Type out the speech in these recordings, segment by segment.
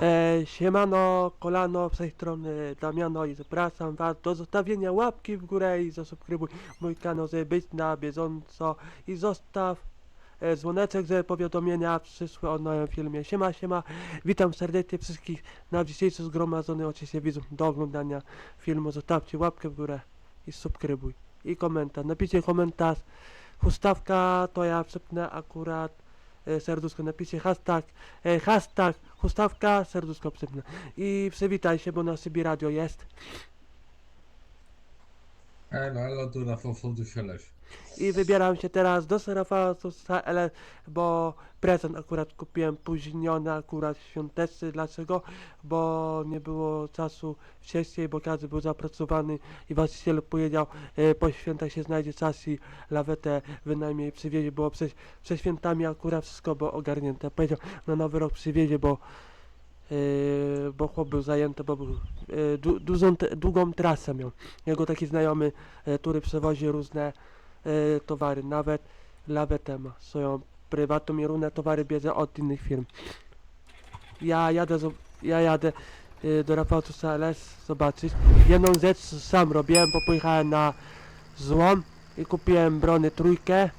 E, siemano, kolano, z tej strony Damiano i zapraszam was do zostawienia łapki w górę i zasubskrybuj mój kanał, żeby być na bieżąco i zostaw e, dzwoneczek, żeby powiadomienia przyszły o nowym filmie. Siema, siema, witam serdecznie wszystkich na dzisiejszy zgromadzony oczywiście widzów do oglądania filmu. Zostawcie łapkę w górę i subskrybuj i komentarz. Napiszcie komentarz, chustawka to ja przypnę akurat serduszko, napiszcie hashtag, e, hashtag chustawka, serduszko przypnę. I przywitaj się, bo na Sybii Radio jest. Elo, elo, tu Rafał Fodusielesz. I wybieram się teraz do Serafała Sosa LS, bo prezent akurat kupiłem późniony, akurat świąteczny. Dlaczego? Bo nie było czasu wcześniej, bo każdy był zapracowany i właściciel powiedział, e, po świętach się znajdzie czas i lawetę wynajmniej przywiezie, było przed, przed świętami akurat wszystko było ogarnięte. Powiedział, na nowy rok przywiezie, bo e, bo chłop był zajęty, bo był, e, du, dużą, długą trasę miał. Jego taki znajomy, e, który przewozi różne towary, nawet lawetę ma swoją prywatną i różne towary bierze od innych firm. Ja jadę, ja jadę e, do Rafałtusa LS zobaczyć. Jedną rzecz sam robiłem, bo pojechałem na złom i kupiłem brony trójkę.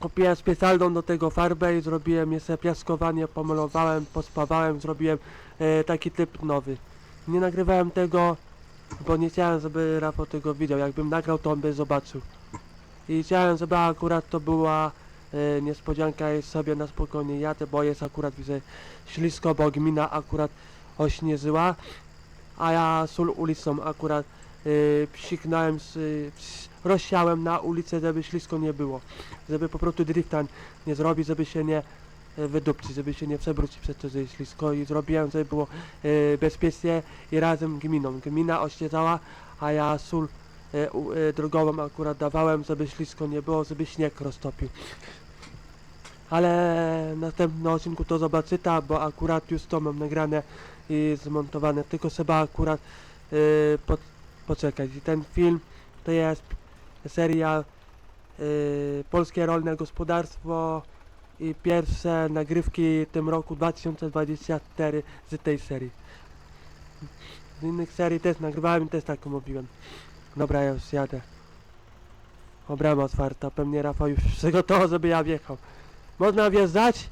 Kupiłem specjalną do tego farbę i zrobiłem jeszcze piaskowanie, pomalowałem, pospawałem, zrobiłem e, taki typ nowy. Nie nagrywałem tego, bo nie chciałem, żeby Rafał tego widział. Jakbym nagrał, to on by zobaczył. I chciałem, żeby akurat to była e, niespodzianka i sobie na spokojnie jadę, bo jest akurat, widzę, ślisko, bo gmina akurat ośnieżyła, a ja sól ulicą akurat e, psiknąłem, e, rozsiałem na ulicę, żeby ślisko nie było. Żeby po prostu drifta nie zrobić, żeby się nie e, wydupcić, żeby się nie przewrócić przez to, że jest ślisko i zrobiłem, żeby było e, bezpiecznie i razem gminą. Gmina oświecała, a ja sól drogową akurat dawałem, żeby ślisko nie było, żeby śnieg roztopił. Ale w następnym odcinku to zobaczycie, bo akurat już to mam nagrane i zmontowane, tylko trzeba akurat e, po, poczekać. I ten film to jest seria e, Polskie Rolne Gospodarstwo i pierwsze nagrywki w tym roku 2024 z tej serii. Z innych serii też nagrywałem i też tak mówiłem. Dobra, ja już jadę. O, brama otwarta, pewnie Rafał już przygotował, żeby ja wjechał. Można wjeżdżać?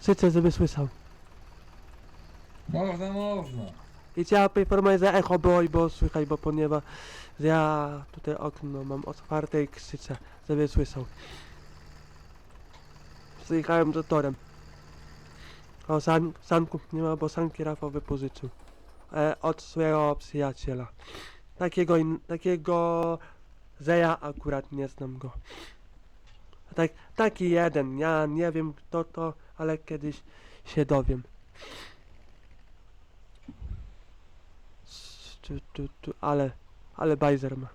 Krzyczę, żeby słyszał. Można, można. I trzeba poinformować, że echo było i było słychać, bo ponieważ ja tutaj okno mam otwarte i krzyczę, żeby słyszał. Przyjechałem do torem. O, san, sanków nie ma, bo sanki Rafał wypożyczył. E, od swojego przyjaciela. Takiego, in, takiego, że ja akurat nie znam go. Tak, taki jeden, ja nie wiem kto to, ale kiedyś się dowiem. Tu, tu, tu, ale, ale bajzer ma.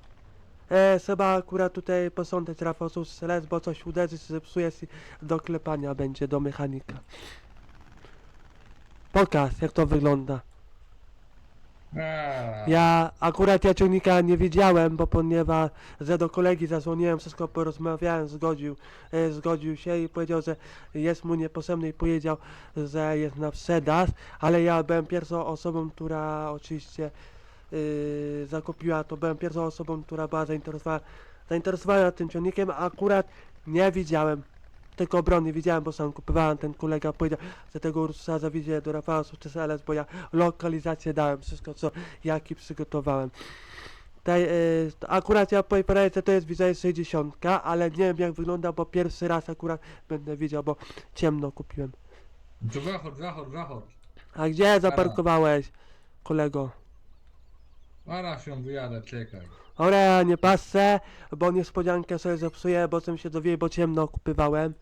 E, trzeba akurat tutaj posądzać Rafał Suseles, bo coś uderzy, zepsuje się do klepania będzie, do mechanika. Pokaż, jak to wygląda. Ja akurat ja ciągnika nie widziałem, bo ponieważ że do kolegi zadzwoniłem, wszystko porozmawiałem, zgodził, e, zgodził się i powiedział, że jest mu niepotrzebny i powiedział, że jest na sprzedaż, ale ja byłem pierwszą osobą, która oczywiście yy, zakupiła, to byłem pierwszą osobą, która była zainteresowana, zainteresowana tym ciągnikiem, a akurat nie widziałem. Tylko brony widziałem, bo sam kupowałem, ten kolega powiedział, że tego Ursusa zawiezie do Rafała Sukces LS, bo ja lokalizację dałem, wszystko co jaki przygotowałem. Tej, y, akurat ja powiedzieć, że to jest widzę 60, ale nie wiem jak wygląda, bo pierwszy raz akurat będę widział, bo ciemno kupiłem. to zachodź, zachodź, zachodź. A gdzie zaparkowałeś, kolego? Zaraz się wyjadę, czekaj. Ja nie pasę, bo niespodziankę sobie zepsuję, bo chcę się dowiedzieć, bo ciemno kupywałem.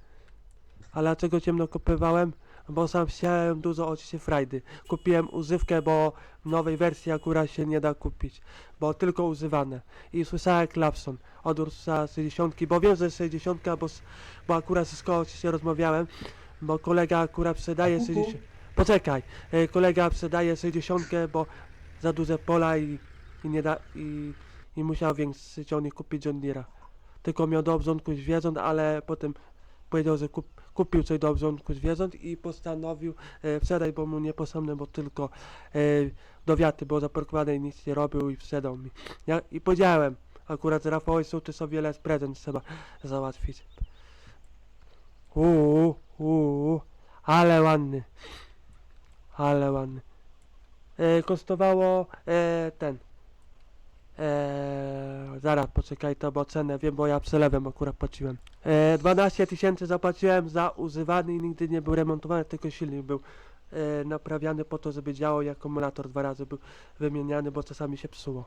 A dlaczego ciemno kupywałem? Bo sam chciałem dużo oczywiście frajdy. Kupiłem używkę, bo w nowej wersji akurat się nie da kupić, bo tylko używane. I słyszałem klapson od Ursusa 60, bo wiem, że jest 60, bo, bo akurat z koło się rozmawiałem, bo kolega akurat sprzedaje A kuku? 60. Poczekaj, e, kolega sprzedaje 60, bo za duże pola i, i nie da i, i musiał większy ciągnik kupić John Deere'a. Tylko miał do obrządku zwierząt, ale potem powiedział, że kup, kupił coś do obrządku zwierząt i postanowił e, bo mu nie posamne, bo tylko e, do wiaty było zaparkowane i nic nie robił i sprzedał mi. Ja, I powiedziałem, akurat Rafałowi sołtys o wiele prezent trzeba załatwić. Uuu, uuu, ale ładny. Ale ładny. E, kosztowało e, ten. E, zaraz poczekaj to, bo cenę wiem, bo ja przelewem akurat płaciłem. E, 12 tysięcy zapłaciłem za używany i nigdy nie był remontowany, tylko silnik był e, naprawiany po to, żeby działał i akumulator dwa razy był wymieniany, bo czasami się psuło.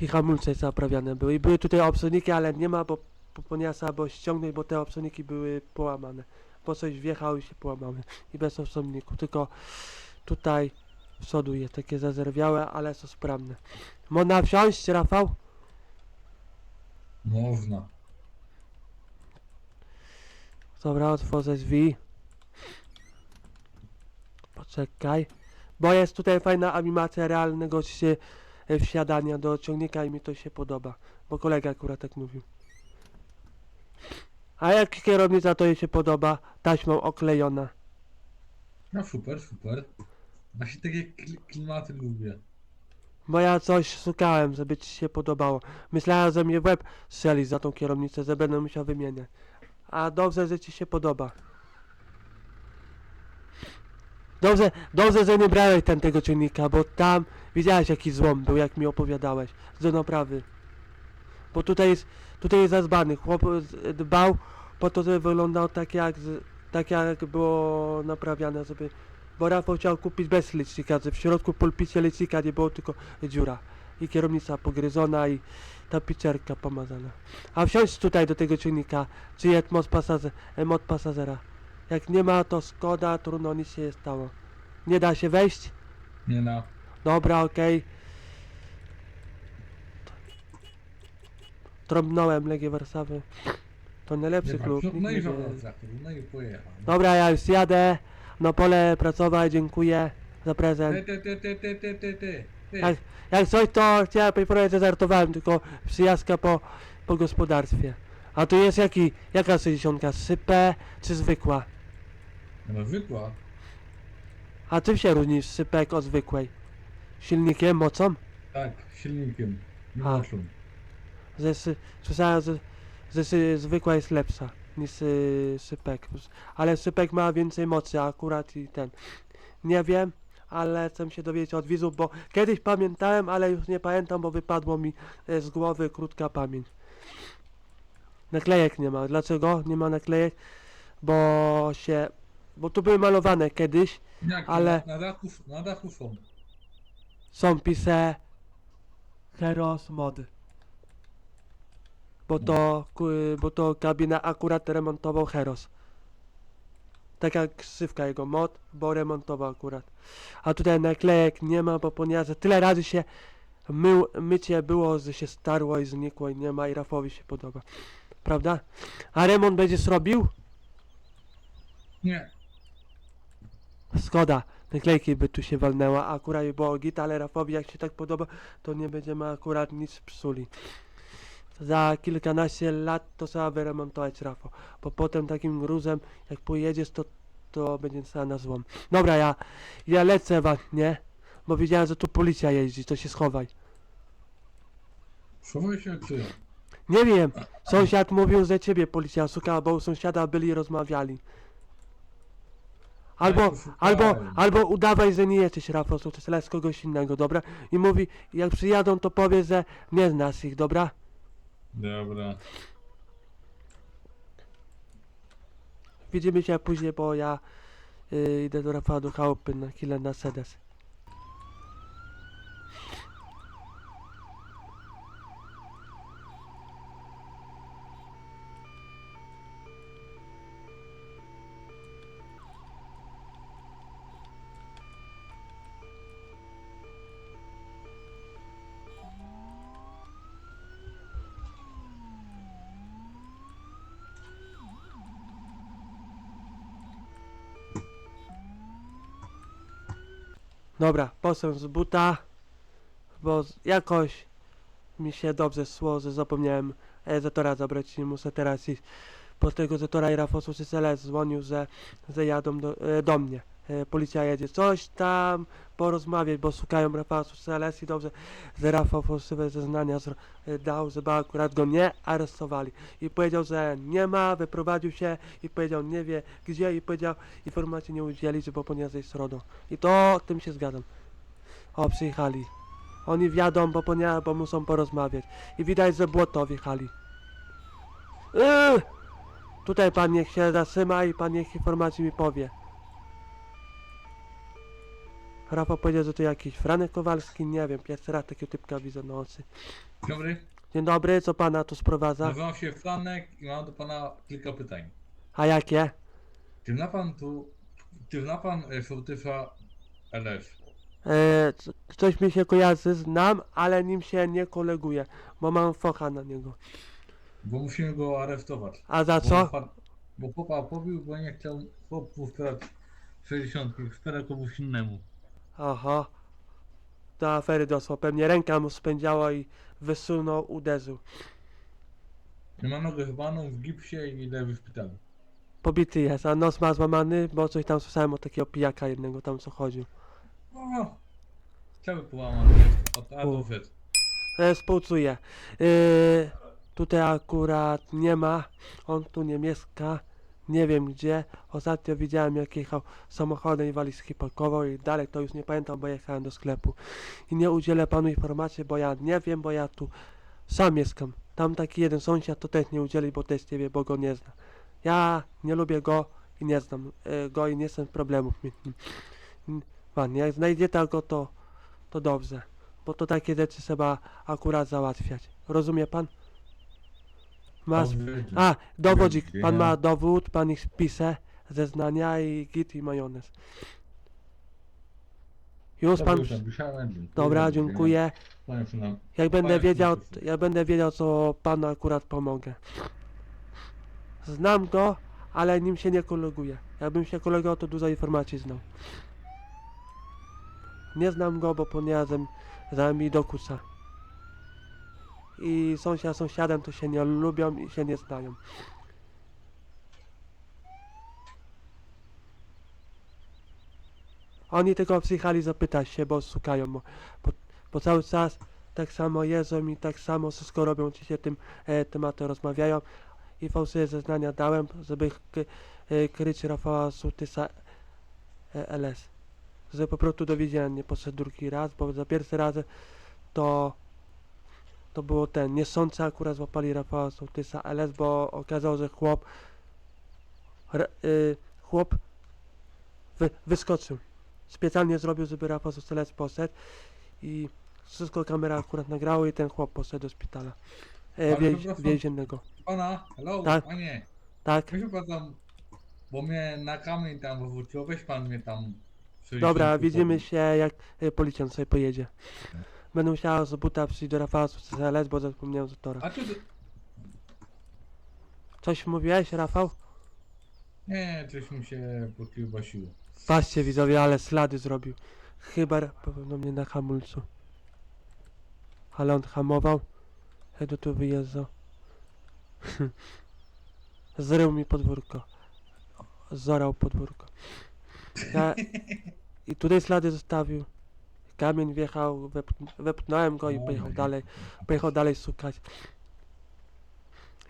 I hamulce naprawiane były. I były tutaj obsoniki, ale nie ma, bo, bo ponieważ trzeba było ściągnąć, bo te obsoniki były połamane. Bo coś wjechało i się połamały. I bez obsoników, tylko tutaj przodu jest takie zazerwiałe, ale są sprawne. Można wsiąść, Rafał? Można. Dobra, otworzę drzwi. Poczekaj. Bo jest tutaj fajna animacja realnego się e, wsiadania do ciągnika i mi to się podoba. Bo kolega akurat tak mówił. A jak kierownica to jej się podoba? Taśmą oklejona. No super, super. Właśnie takie kli- klimaty lubię. Bo ja coś szukałem, żeby ci się podobało. Myślałem, że mnie w łeb strzeli za tą kierownicę, że będę musiał wymieniać. A dobrze, że ci się podoba. Dobrze, dobrze, że nie brałeś ten tego ciągnika, bo tam widziałeś jaki złom był, jak mi opowiadałeś. Z naprawy. Bo tutaj jest, tutaj jest zazbany. Chłop dbał po to, żeby wyglądał tak jak, tak jak było naprawiane, żeby... Bo Rafał chciał kupić bez licznika, że w środku pulpicie licznika nie było, tylko dziura. I kierownica pogryzona i ta pizzerka pomazana. A wsiąść tutaj do tego ciągnika, czy jest moc, pasażera. Jak nie ma, to szkoda, trudno, nic się nie stało. Nie da się wejść? Nie no. Dobra, okej. Trąbnąłem Legię Warszawy. To Nie najlepszy klub. No, nikt no nie i traktor, no i pojechał. Dobra, ja już jadę na pole pracować, dziękuję za prezent. ty, ty, ty, ty, ty, ty, ty. ty. Jak, jak coś to chciałem powiedzieć, że żartowałem, tylko przyjazdka po, po gospodarstwie. A tu jest jaki, jaka 60? Sypę czy zwykła? No zwykła. A czym się różni sypek od zwykłej? Silnikiem, mocą? Tak, silnikiem. Nie A. muszą. Że sy, słyszałem, że, że sy, zwykła jest lepsza niż y, sypek. Ale sypek ma więcej mocy akurat i ten. Nie wiem, ale chcę się dowiedzieć od widzów, bo kiedyś pamiętałem, ale już nie pamiętam, bo wypadło mi e, z głowy krótka pamięć. Naklejek nie ma. Dlaczego nie ma naklejek? Bo się... Bo tu były malowane kiedyś. Jak Ale- na, dachu, na dachu są. Są pise Heros Mod. Bo to, bo to kabinę akurat remontował Heros. Tak jak ksywka jego mod, bo remontował akurat. A tutaj naklejek nie ma, bo ponieważ tyle razy się mył, mycie było, że się starło i znikło i nie ma i Rafowi się podoba. Prawda? A remont będziesz robił? Nie. Szkoda, naklejki by tu się walnęła, akurat by było git, ale Rafowi jak się tak podoba, to nie będziemy akurat nic psuli. Za kilkanaście lat to trzeba wyremontować Rafał, bo potem takim gruzem, jak pojedziesz, to, to będzie na złom. Dobra, ja, ja lecę was, nie? Bo widziałem, że tu policja jeździ, to się schowaj. Schowaj się czy? Nie wiem, sąsiad mówił, że ciebie policja szukała, bo u sąsiada byli i rozmawiali. Albo, albo, albo udawaj, że nie jesteś Rafał, to jest kogoś innego, dobra? I mówi, jak przyjadą, to powie, że nie znasz ich, dobra? Dobra. Widzimy się później, bo ja y, idę do Rafała do chałupy na chwilę na sedes. Dobra, poszedłem z buta, bo jakoś mi się dobrze szło, że zapomniałem e, Zetora zabrać i muszę teraz iść. Po tego Zetora i Rafosu czy Celes dzwonił, że, że jadą do, e, do mnie. E, policja jedzie coś tam porozmawiać, bo szukają Rafosu Celes i dobrze, że Rafał fałszywe zeznania e, dał, żeby akurat go nie aresztowali. I powiedział, że nie ma, wyprowadził się i powiedział, nie wie gdzie i powiedział, informacji nie udzielić, bo ponieważ jest RODO. I to tym się zgadzam. O, przyjechali. Oni wjadą, bo ponieważ, bo muszą porozmawiać. I widać, że błoto wjechali. Yy! Tutaj pan niech się zatrzyma i pan niech informacji mi powie. Rafał powiedział, że to jakiś Franek Kowalski, nie wiem, pierwszy raz takiego typka widzę na. Dzień dobry. Dzień dobry, co pana tu sprowadza? Nazywam się Franek i mam do pana kilka pytań. A jakie? Czy zna pan tu, czy zna pan e, sołtysa LS? E, c- coś mi się kojarzy, znam, ale nim się nie koleguję, bo mam focha na niego. Bo musimy go aresztować. A za Bo, co? pan- bo chłopa pobił, bo nie chciał chłopów sprzedać 60 sprzedać komuś innemu. Aha. Do afery doszło. Pewnie ręka mu spędziała i wysunął, uderzył. Nie ma nogę zbaną w gipsie i leży w szpitalu. Pobity jest, a nos ma złamany, bo coś tam słyszałem o takiego pijaka jednego tam co chodził. O, cały połamany. Od A do Z. E, współczuję. E, tutaj akurat nie ma, on tu nie mieszka, nie wiem gdzie. Ostatnio widziałem jak jechał samochodem i walizki pakował i dalej to już nie pamiętam, bo jechałem do sklepu. I nie udzielę panu informacji, bo ja nie wiem, bo ja tu sam mieszkam. Tam taki jeden sąsiad to też nie udzieli, bo też nie wie, bo go nie zna. Ja nie lubię go i nie znam e, go i nie chcę problemów Pan, jak znajdzie go, to, to dobrze bo to takie rzeczy trzeba akurat załatwiać. Rozumie pan? Masz... A, dowodzik. Pan ma dowód, pan ich pisze, zeznania i git i majonez. Już pan... Dobra, dziękuję. Jak będę wiedział, jak będę wiedział, co panu akurat pomogę. Znam go, ale nim się nie koleguję. Jakbym się kolegował, to dużo informacji znał. Nie znam go, bo ponieważ za mi dokusa. I sąsiad sąsiadem to się nie lubią i się nie znają. Oni tylko przyjechali zapytać się, bo szukają, bo, bo, cały czas tak samo jedzą i tak samo wszystko robią, czy się tym e, tematem rozmawiają. I fałszywe zeznania dałem, żeby e, kryć Rafała Sutysa e, LS. Że po prostu do więzienia nie poszedł drugi raz, bo za pierwszy raz to to było ten, niesący akurat złapali Rafała Sołtysa LS, bo okazało, że chłop re, y, chłop wy, wyskoczył. Specjalnie zrobił, żeby Rafał Sołtys poszedł i wszystko kamera akurat nagrało i ten chłop poszedł do szpitala e, Ale więź, po prostu- więziennego. Pana, hello, Tak. panie. Tak? Weź pan tam, bo mnie na kamień tam wywróciło, weź pan mnie tam. 60 Dobra, widzimy się jak y, policjant sobie pojedzie. Będę musiała z buta przyjść do Rafała Sołtysa LS, bo zapomniałem z tora. A tu, Coś mówiłeś, Rafał? nie, coś mi się pokiełbasiło. Patrzcie widzowie, ale ślady zrobił. Chyba pewno mnie na hamulcu. Ale on hamował. Ja do tu wyjeżdżał. Zrył mi podwórko. Zorał podwórko. Ja... I tutaj ślady zostawił. Kamień wjechał, wepn wepchnąłem go i pojechał dalej. Pojechał dalej szukać.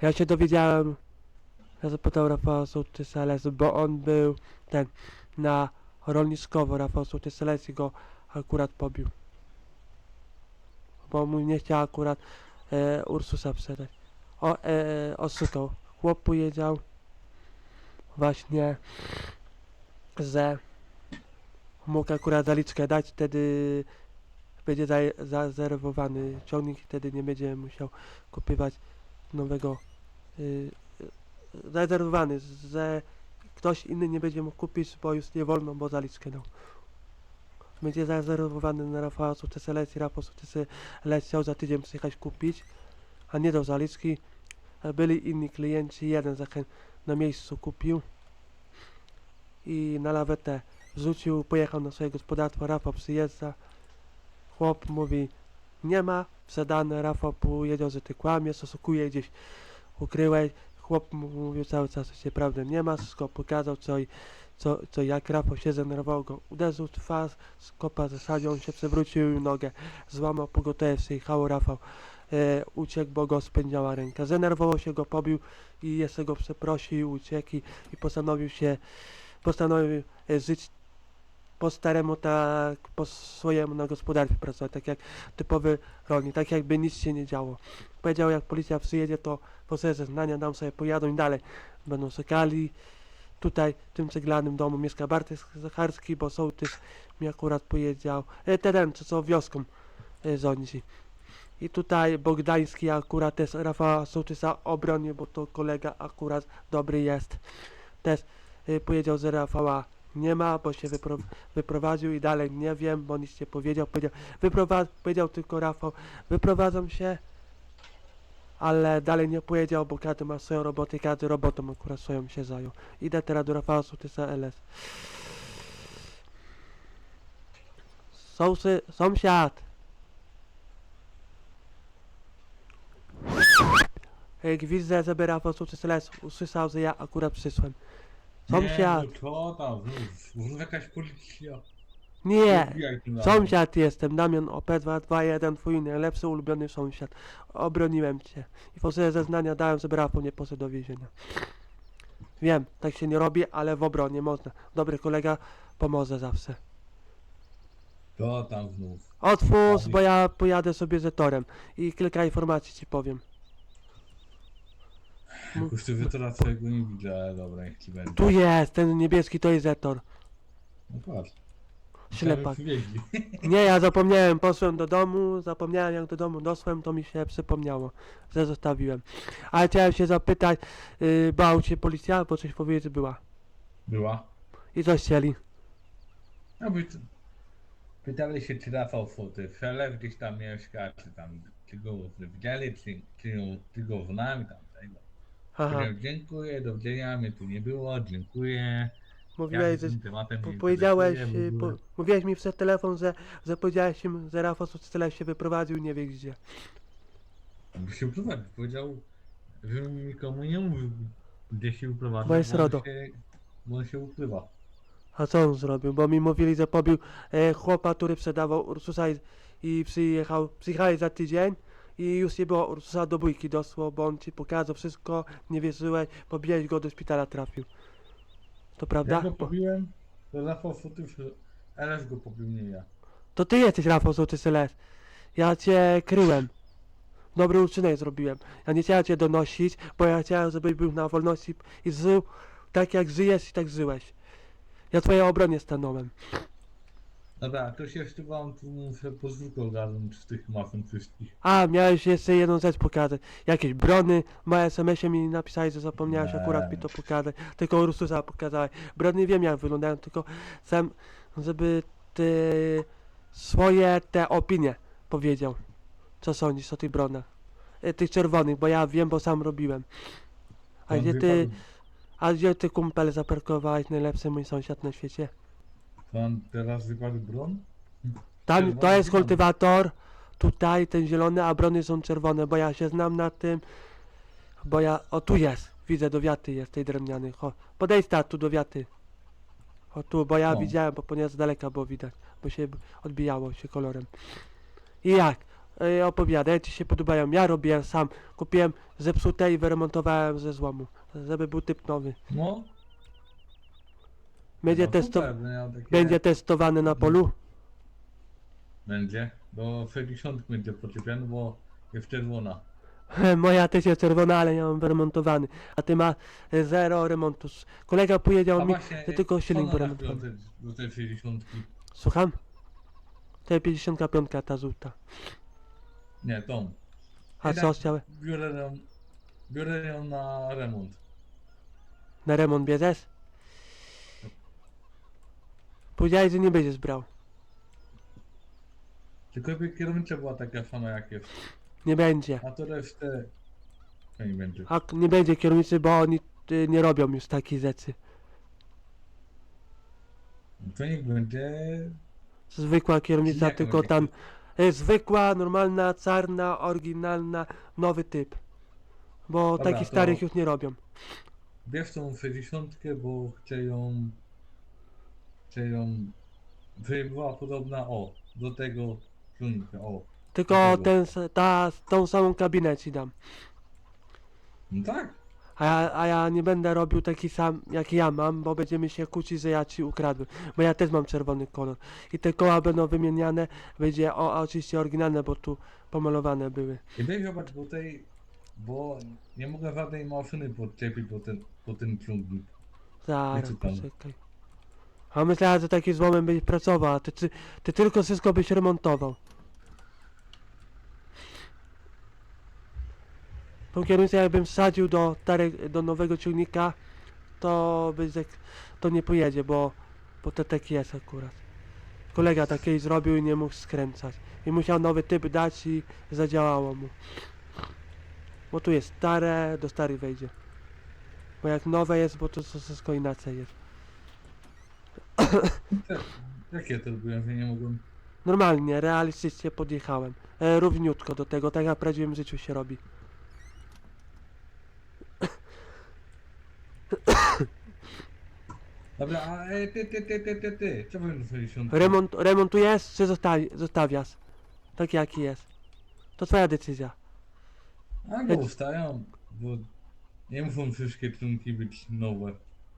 Ja się dowiedziałem. Ja zapytał Rafała Sołtysa, ale bo on był ten na rolniskowo Rafał Sołtys Selekcji go akurat pobił. Bo mu nie chciał akurat e, Ursusa sprzedać. O, e, oszukał. Chłop powiedział właśnie, że mógł akurat zaliczkę dać, wtedy będzie za, zarezerwowany ciągnik i wtedy nie będzie musiał kupywać nowego y, y, zarezerwowany, że ktoś inny nie będzie mógł kupić, bo już nie wolno, bo zaliczkę dał. Będzie zarezerwowany na Rafała Sukcesy Leci, Rafał Sukcesy Leci chciał za tydzień przyjechać kupić, a nie dał zaliczki. Byli inni klienci, jeden na miejscu kupił i na lawetę wrzucił, pojechał na swoje gospodarstwo, Rafał przyjeżdża, chłop mówi, nie ma, wsadane, Rafał powiedział, że ty kłamiesz, osukuje gdzieś, ukryłeś, chłop mówił cały czas, że się prawdę nie ma, wszystko pokazał, co i co, co jak. Rafał się zdenerwował, go uderzył w twarz, skopa zasadził, on się przewrócił nogę, złamał pogotowie, przyjechał Rafał, e, uciekł, bo go spędziała ręka, zdenerwował się, go pobił i jeszcze go przeprosił, uciekł i, i postanowił się, postanowił e, żyć po staremu, tak po swojemu na gospodarstwie pracować, tak jak typowy rolnik, tak jakby nic się nie działo. Powiedział, jak policja przyjedzie, to sobie zeznania dam sobie pojadą i dalej będą czekali. Tutaj w tym ceglanym domu mieszka Bartek Zacharski, bo sołtys mi akurat powiedział, e, co, co wioską e, rządzi. I tutaj Bogdański akurat też Rafała Sołtysa obronił, bo to kolega akurat dobry jest. Też e, powiedział, że Rafała nie ma, bo się wypro, wyprowadził i dalej nie wiem, bo nic nie powiedział. Powiedział, powiedział tylko Rafał, wyprowadzam się, ale dalej nie powiedział, bo każdy ma swoją robotę i każdy robotą akurat swoją się zajął. Idę teraz do Rafała Sołtysa LS. Sołsy, sąsiad! Jak widzę, żeby Rafał Sołtys LS usłyszał, że ja akurat przysłem. Sąsiad! Nie, no co tam, znów, znów jakaś policja. Nie! Wbijaj tu na- Sąsiad jestem, Damian OP221, twój najlepszy ulubiony sąsiad. Obroniłem cię. I po sobie zeznania dałem, żeby Rafał nie poszedł do więzienia. Wiem, tak się nie robi, ale w obronie można. Dobry kolega pomoże zawsze. Co tam znów? Otwórz, bo ja pojadę sobie z torem i kilka informacji ci powiem. M- Już ty wytora swojego nie widzę, ale dobra, niech ci będzie. Tu jest, ten niebieski to jest Zetor. No patrz. Ślepak. Nie, ja zapomniałem, poszłem do domu, zapomniałem jak do domu doszłem, to mi się przypomniało, że zostawiłem. Ale chciałem się zapytać, yy, bał cię policja, bo coś powiedzieć była. Była. I co chcieli? No by. Pytali się, czy Rafał Foty Felew gdzieś tam mieszka, czy tam, czy go widzieli, czy, czy, czy go znamy tam. Aha, dziękuję, do widzenia, mnie tu nie było, dziękuję. mówiłeś, się że... tym tematem Po, nie powiedziałeś, interesuję w po, ogóle. mówiłeś mi przez telefon, że, że powiedziałeś im, że Rafał Sucytele się wyprowadził nie wie gdzie. By się uprowadził, powiedział, że nikomu nie mówił, gdzie się uprowadza. Bo jest on RODO. Się, bo on się ukrywa. A co on zrobił? Bo mi mówili, że pobił e, chłopa, który sprzedawał Ursusa i, i przyjechał, przyjechali za tydzień i już nie było Ursusa do bójki dosło, bo on ci pokazał wszystko, nie wierzyłeś, pobijałeś go do szpitala trafił. To prawda? Ja go pobiłem, to Rafał Foty LS go pobił, nie ja. to ty jesteś Rafał Złoty Seles. Ja cię kryłem. Dobry uczynek zrobiłem. Ja nie chciałem cię donosić, bo ja chciałem, żebyś był na wolności i żył tak jak żyjesz i tak żyłeś. Ja twojej obronie stanąłem. Dobra, to się jeszcze wam tu muszę podwórko ogarnąć z tych mafem wszystkich. A, miałeś jeszcze jedną rzecz pokazać. Jakieś brony. Na SMS-ie mi napisałeś, że zapomniałeś Nie. akurat mi to pokazać. Tylko Ursusa pokazałeś. Brony wiem jak wyglądają, tylko chcę, żeby ty swoje te opinie powiedział. Co sądzisz o tych bronach? E, Tych czerwonych, bo ja wiem, bo sam robiłem. A On gdzie ty, wypadł- a gdzie ty kumpel zaparkowałeś najlepszy mój sąsiad na świecie? Pan teraz wypadł bron? Tam, to jest kultywator, tutaj ten zielony, a brony są czerwone, bo ja się znam na tym, bo ja, o tu jest, widzę do wiaty jest tej drewnianej, o, podejdź ta tu do wiaty, o tu, bo ja O. widziałem, bo ponieważ z daleka było widać, bo się odbijało się kolorem. I jak? E, opowiadaj, ci się podobają, ja robiłem sam, kupiłem zepsute i wyremontowałem ze złomu, żeby był typ nowy. No. Będzie, no, testo super, no ja takie- będzie testowany na polu? Będzie. Do 60 będzie podczepiony, bo jest czerwona. Moja też jest czerwona, ale ja mam wyremontowany. A ty ma e, zero remontu. Kolega powiedział mi, że tylko silnik ona na wyremontowany. chwilę Do tej 60. Słucham? To jest 55 ta żółta. Nie, tą. A co chciałeś? Biorę ją, biorę ją na remont. Na remont bierzesz? Powiedziałeś, że nie będziesz brał. Tylko jakby kierownica była taka sama jak jest. Nie będzie. A to resztę... To nie będzie. A k- nie będzie kierownicy, bo oni y, nie robią już takich rzeczy. To niech będzie... Zwykła kierownica, Jak tylko tam E, zwykła, normalna, czarna, oryginalna, nowy typ. Bo Dobra, takich to- starych już nie robią. Bierz tą 60, bo chcę ją. Chcę ją. Żeby była podobna o. Do tego silnika, o. Tylko ten, ta, tą samą kabinę ci dam. No tak. A ja, a ja nie będę robił taki sam jak ja mam, bo będziemy się kłócić, że ja ci ukradłem. Bo ja też mam czerwony kolor. I te koła będą wymieniane, będzie o, a oczywiście oryginalne, bo tu pomalowane były. I weź zobacz, bo tej. Bo nie mogę żadnej maszyny podczepić po ten, po ten ciągnik. Zaraz, poczekaj. A myślałem, że taki złomem byś pracował, a ty, ty, ty tylko wszystko byś remontował. Tą kierownicę jakbym wsadził do, do nowego ciągnika, to to nie pojedzie, bo, bo to tak jest akurat. Kolega takiej zrobił i nie mógł skręcać. I musiał nowy typ dać i zadziałało mu. Bo tu jest stare, do starych wejdzie. Bo jak nowe jest, bo to wszystko inaczej jest. Jak ja to robiłem, że nie mogłem. Normalnie, realistycznie podjechałem. E, równiutko do tego, tak jak w prawdziwym życiu się robi. Dobra, a e, ty, ty, ty, ty, ty, ty. Co powiem do 60? Remont, remontujesz czy zostawi, zostawiasz? Tak jaki jest. To twoja decyzja. A go ustawiam, bo nie muszą wszystkie trunki być nowe.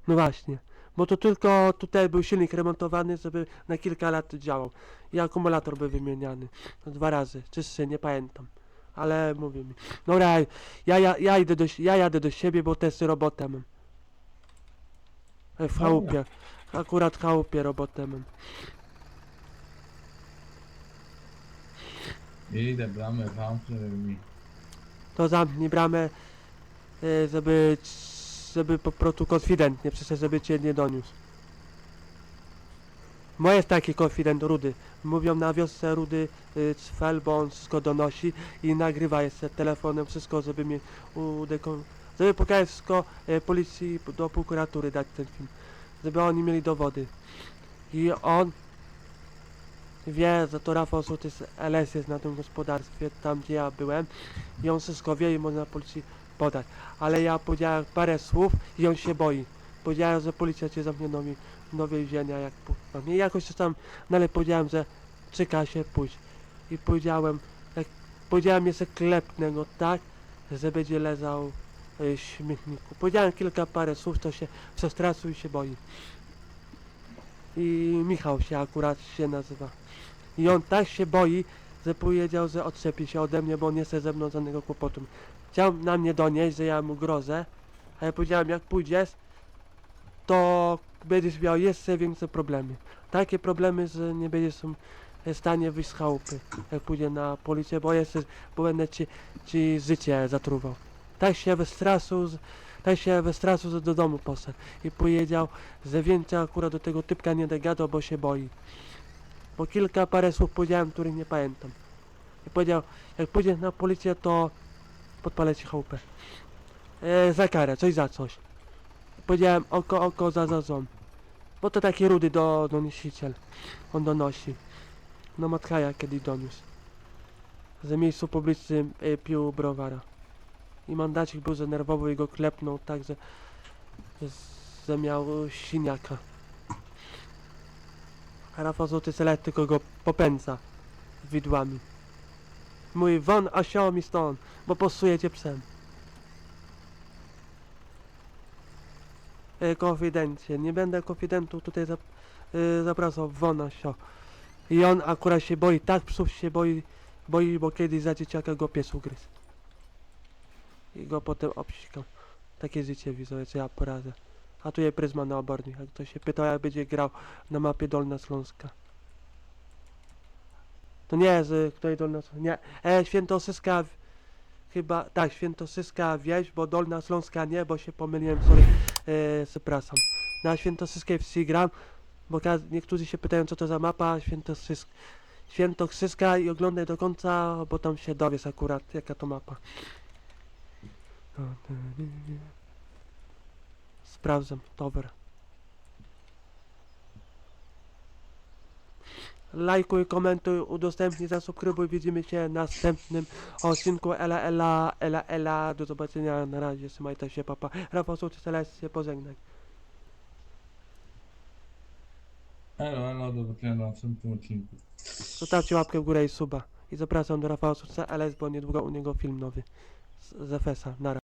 No właśnie. Bo to tylko tutaj był silnik remontowany, żeby na kilka lat działał. I akumulator był wymieniany. No, dwa razy, czy trzy, nie pamiętam. Ale mówię mi. Dobra, ja, ja, ja, idę do, ja jadę do siebie, bo też robotę mam. E, W chałupie. Akurat w chałupie robotę mam. Idę bramę zamknę mi. To zamknij bramę, e, żeby, żeby po prostu konfidentnie, przecież żeby cię nie doniósł. Moje jest taki konfident Rudy. Mówią na wiosce Rudy y, cfel, bo on wszystko donosi i nagrywa jeszcze telefonem wszystko, żeby mnie udekon... żeby pokazać wszystko e, policji do prokuratury dać ten film. Żeby oni mieli dowody. I on wie, że to Rafał Sołtys LS jest na tym gospodarstwie, tam gdzie ja byłem i on wszystko wie i można policji podać. Ale ja powiedziałem parę słów i on się boi. Powiedziałem, że policja cię zamknie do, wi- do więzienia jak I jakoś coś tam dalej powiedziałem, że czeka się pójść. I powiedziałem, jak powiedziałem jeszcze klepnę go tak, że będzie lezał y, w śmietniku. Powiedziałem kilka parę słów, to się przestraszył i się boi. I Michał się akurat się nazywa. I on tak się boi, że powiedział, że odczepi się ode mnie, bo nie chce ze mną żadnego kłopotu. Chciał na mnie donieść, że ja mu grozę, a ja powiedziałem, jak pójdziesz, to będziesz miał jeszcze większe problemy. Takie problemy, że nie będziesz w stanie wyjść z chałupy, jak pójdzie na policję, bo jeszcze, bo będę ci, ci życie zatruwał. Tak się wystraszył, tak się wystraszył, że do domu poszedł i powiedział, że więcej akurat do tego typka nie dogadał, bo się boi. Bo kilka parę słów powiedziałem, których nie pamiętam. I powiedział, jak pójdziesz na policję, to podpalę ci chałupę. E, za karę, coś za coś. Powiedziałem oko, oko, za, za ząb. Bo to taki rudy do, donosiciel. On donosi. No Matkaja kiedyś doniósł. Ze miejscu publicznym e, pił browara. I mandacik był, że nerwowy i go klepnął tak, że, że miał siniaka. A Rafał Złoty Selet tylko go popędza widłami. Mój won, a sio mi stąd, bo posujecie psem. E, konfidencie, nie będę konfidentów tutaj zap, e, zapraszał, won, a sio. I on akurat się boi, tak psów się boi, boi, bo kiedyś za dzieciaka go pies ugryzł. I go potem obsikał. Takie życie widzowie, co ja poradzę. A tu jest pryzma na obornik, jak ktoś się pytał, jak będzie grał na mapie Dolna Śląska. To nie y, której Dolna Śląska, nie. E, Świętosyska, chyba, tak, Świętosyska wieś, bo Dolna Śląska nie, bo się pomyliłem, sorry, e, przepraszam. Na Świętosyskiej wsi gram, bo niektórzy się pytają, co to za mapa, Świętosysk, Świętokrzyska i oglądaj do końca, bo tam się dowiesz akurat, jaka to mapa. Sprawdzam, dobra. Lajkuj, komentuj, udostępnij, zasubskrybuj. Widzimy się w następnym odcinku. Ela, ela, ela, ela. Do zobaczenia. Na razie. Trzymajcie się, papa. Rafał Sołtys, się pożegnaj. Elo, elo, do zobaczenia na następnym odcinku. Zostawcie łapkę w górę i suba. I zapraszam do Rafała Sołtysa LS, bo niedługo u niego film nowy. Z, z FS-a. Nara.